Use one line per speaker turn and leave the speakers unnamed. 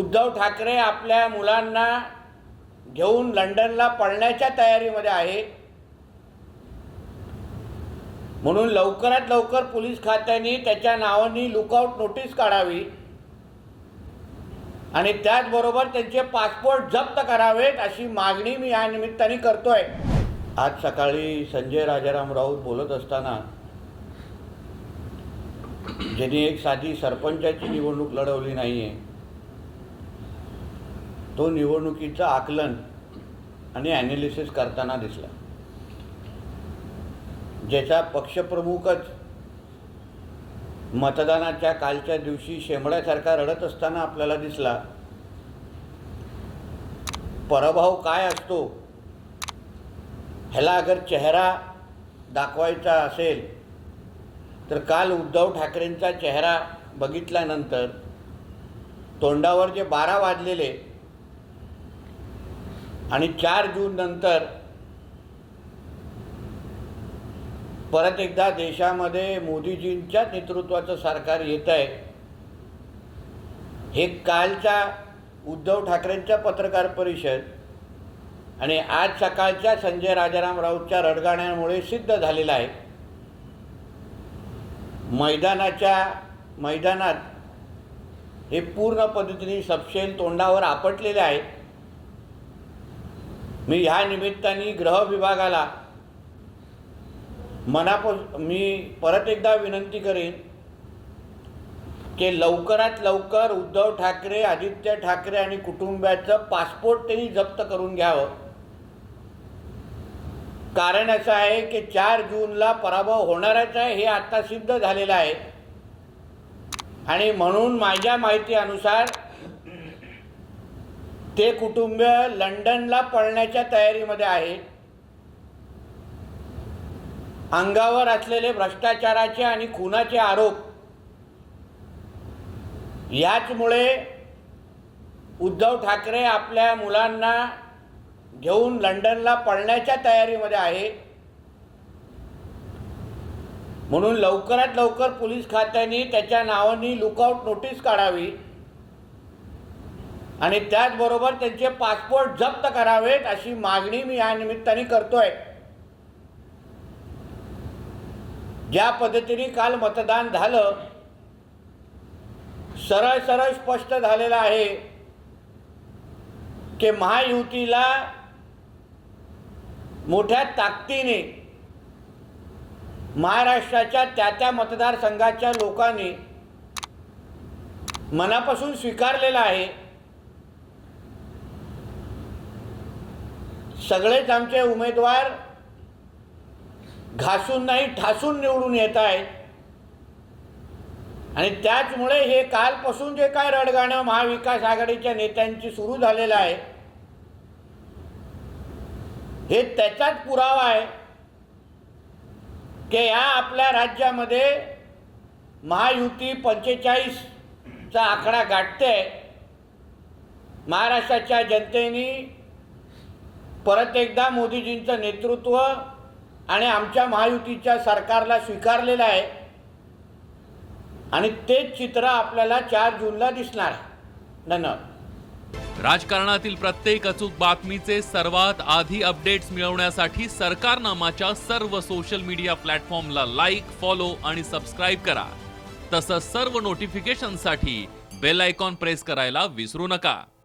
उद्धव ठाकरे आपल्या मुलांना घेऊन लंडनला पळण्याच्या तयारीमध्ये आहे. म्हणून लवकरात लवकर पोलीस खात्याने त्याच्या नावानी लुकआउट नोटीस काढावी. आणि त्याचबरोबर त्यांचे पासपोर्ट जप्त करावेत अशी मागणी मी या निमित्ताने करतोय. आज सकाळी संजय राजाराम राऊत बोलत असताना ज्यांनी एक साधी सरपंचाची निवडणूक लढवली नाही आहे तो निवडणुकीचं आकलन आणि ॲनालिसिस करताना दिसला. ज्याचा पक्षप्रमुखच मतदानाच्या कालच्या दिवशी शेंबड्यासारखा रडत असताना आपल्याला दिसला पराभव काय असतो? ह्याला अगर चेहरा दाखवायचा असेल तर काल उद्धव ठाकरेंचा चेहरा बघितल्यानंतर तोंडावर जे बारा वाजलेले आणि चार जून नंतर परत एकदा देशामध्ये मोदीजींच्या नेतृत्वाचं सरकार येत आहे. हे कालच्या उद्धव ठाकरेंच्या पत्रकार परिषद आणि आज सकाळच्या संजय राजाराम राऊतच्या रडगाण्यामुळे सिद्ध झालेलं आहे. मैदानाच्या मैदानात हे पूर्ण पद्धतीने सपशेल तोंडावर आपटलेले आहे. मी ह्या निमित्ताने ग्रह विभागाला मनाप मी परत एकदा विनंती करेन की लवकरात लवकर उद्धव ठाकरे आदित्य ठाकरे आणि कुटुंबाचं पासपोर्ट त्यांनी जप्त करून घ्यावं. कारण असं आहे की चार जूनला पराभव होणारच आहे हे आता सिद्ध झालेलं आहे. आणि म्हणून माझ्या माहितीनुसार ते कुटुंब लंडनला पळण्याच्या तयारीमध्ये आहे. अंगावर असलेले भ्रष्टाचाराचे आणि खुनाचे आरोप. याचमुळे उद्धव ठाकरे आपल्या मुलांना घेऊन लंडनला पळण्याच्या तयारीमध्ये आहे. म्हणून लवकरात लवकर पोलीस खात्याने त्याच्या नावाने लुकआउट नोटीस काढावी. आणि त्याचबरोबर त्यांचे पासपोर्ट जप्त करावेत अशी मागणी मी या निमित्ताने करतोय. ज्या पद्धतीने काल मतदान झालं सरळ सरळ स्पष्ट झालेलं आहे की महायुतीला मोठ्या ताकदीने महाराष्ट्राच्या त्या त्या मतदारसंघाच्या लोकांनी मनापासून स्वीकारलेलं आहे. सगळेच आमचे उमेदवार घासून नाही ठासून निवडून येत आहेत. आणि त्याचमुळे हे कालपासून जे काय रडगाणं महाविकास आघाडीच्या नेत्यांची सुरू झालेलं आहे हे त्याचाच पुरावा आहे की या आपल्या राज्यामध्ये महायुती पंचेचाळीसचा आकडा गाठते महाराष्ट्राच्या जनतेने परत एकदा मोदीजींचं नेतृत्व आणि आमच्या महायुतीच्या सरकारला स्वीकारलेलं आहे. आणि तेच चित्र आपल्याला चार जूनला दिसणार आहे. धन्यवाद.
राजकारणातील प्रत्येक अचूक बातमीचे सर्वात आधी अपडेट्स मिळवण्यासाठी सरकारनामाच्या सर्व सोशल मीडिया प्लॅटफॉर्मला लाईक फॉलो आणि सबस्क्राईब करा. तसंच सर्व नोटिफिकेशनसाठी बेल आयकॉन प्रेस करायला विसरू नका.